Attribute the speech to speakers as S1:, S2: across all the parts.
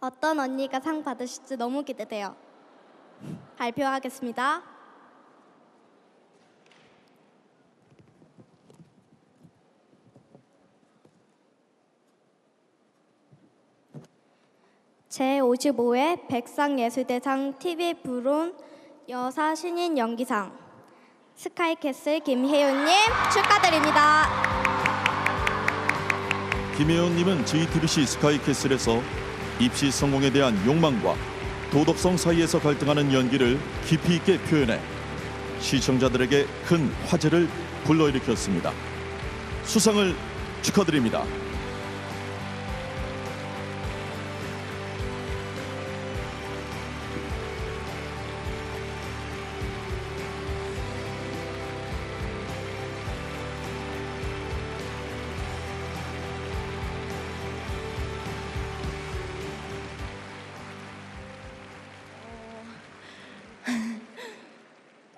S1: 어떤 언니가 상 받으실지 너무 기대돼요. 발표하겠습니다. 제55회 백상예술대상 TV 브론 여사 신인 연기상 스카이캐슬 김혜윤님 축하드립니다.
S2: 김혜원님은 JTBC 스카이캐슬에서 입시 성공에 대한 욕망과 도덕성 사이에서 갈등하는 연기를 깊이 있게 표현해 시청자들에게 큰 화제를 불러일으켰습니다. 수상을 축하드립니다.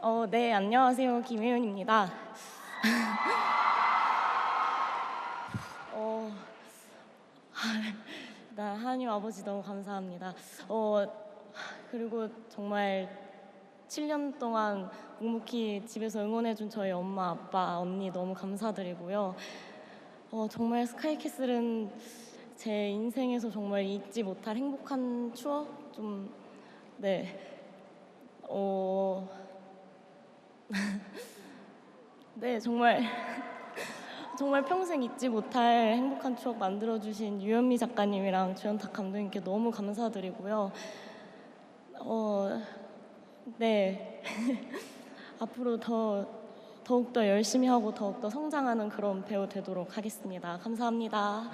S3: 어, 네, 안녕하세요. 김혜윤입니다. 어, 나 하나님 아버지 너무 감사합니다. 어, 그리고 정말 7년 동안 묵묵히 집에서 응원해준 저희 엄마, 아빠, 언니 너무 감사드리고요. 어, 정말 스카이캐슬은 제 인생에서 정말 잊지 못할 행복한 추억 좀 네. 어, 네, 정말 정말 평생 잊지 못할 행복한 추억 만들어 주신 유현미 작가님이랑 주연탁 감독님께 너무 감사드리고요. 어, 네. 앞으로 더 더욱 더 열심히 하고 더욱 더 성장하는 그런 배우 되도록 하겠습니다. 감사합니다.